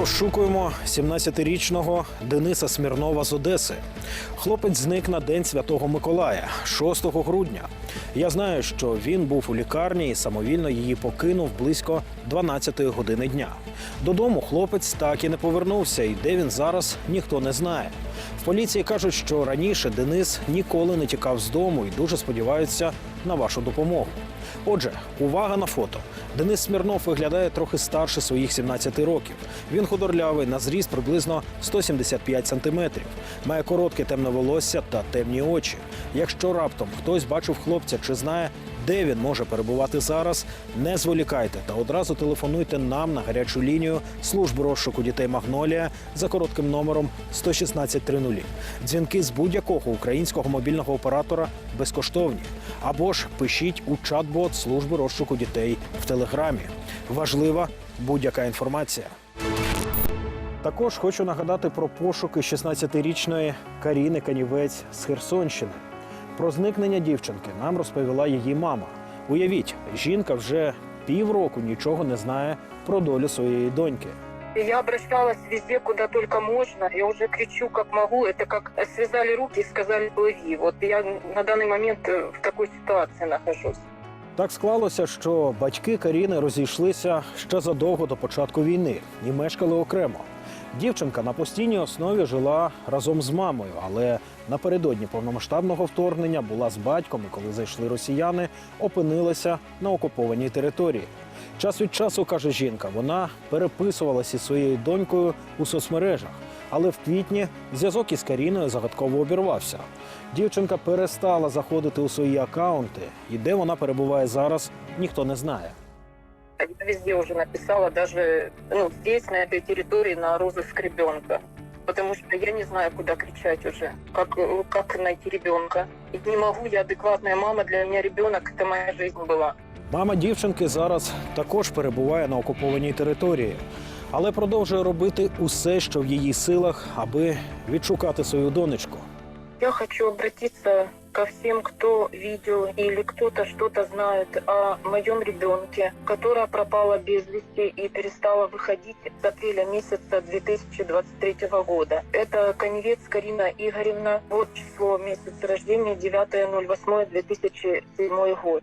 розшукуємо 17-річного Дениса Смірнова з Одеси. Хлопець зник на день Святого Миколая, 6 грудня. Я знаю, що він був у лікарні і самовільно її покинув близько 12 години дня. Додому хлопець так і не повернувся, і де він зараз ніхто не знає. В поліції кажуть, що раніше Денис ніколи не тікав з дому і дуже сподіваються на вашу допомогу. Отже, увага на фото. Денис Смірнов виглядає трохи старше своїх 17 років. Він худорлявий, на зріст приблизно 175 сантиметрів. Має коротке темне волосся та темні очі. Якщо раптом хтось бачив хлопця чи знає, де він може перебувати зараз, не зволікайте та одразу телефонуйте нам на гарячу лінію служби розшуку дітей Магнолія за коротким номером 11630. Дзвінки з будь-якого українського мобільного оператора безкоштовні. Або ж пишіть у чат-бот служби розшуку дітей в телеграмі. Важлива будь-яка інформація. Також хочу нагадати про пошуки 16-річної Каріни Канівець з Херсонщини. Про зникнення дівчинки нам розповіла її мама. Уявіть, жінка вже півроку нічого не знає про долю своєї доньки. И Я обращалась везде, куда только можно. Я уже кричу, как могу. Это как связали руки и сказали плыви. Вот я на данный момент э, в такой ситуации нахожусь. Так склалося, що батьки Каріни розійшлися ще задовго до початку війни і мешкали окремо. Дівчинка на постійній основі жила разом з мамою, але напередодні повномасштабного вторгнення була з батьком, і коли зайшли росіяни, опинилася на окупованій території. Час від часу, каже жінка, вона переписувалася із своєю донькою у соцмережах, але в квітні зв'язок із Каріною загадково обірвався. Дівчинка перестала заходити у свої акаунти, і де вона перебуває зараз, ніхто не знає. Я везде уже написала, даже ну, здесь, на этой территории, на розыск ребенка. Потому что я не знаю, куда кричать уже, как, э, как найти ребенка. И не могу, я адекватная мама, для меня ребенок это моя жизнь была. Мама дівчинки зараз також перебуває на окупованій території, але продовжує робити усе, що в її силах, аби відшукати свою донечку. Я хочу обратиться ко всем, кто видел или кто-то что-то знает о моем ребенке, которая пропала без вести и перестала выходить с апреля месяца 2023 года. Это коневец Карина Игоревна. Вот число месяц рождения 9.08.2007 год.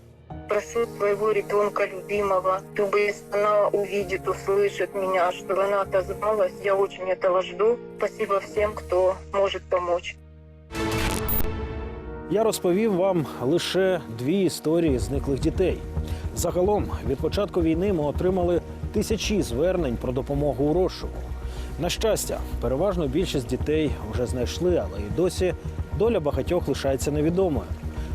Прошу своего ребенка любимого, чтобы если она увидит, услышит меня, чтобы она отозвалась. Я очень этого жду. Спасибо всем, кто может помочь. Я розповів вам лише дві історії зниклих дітей. Загалом, від початку війни ми отримали тисячі звернень про допомогу у розшуку. На щастя, переважно більшість дітей вже знайшли, але і досі доля багатьох лишається невідомою.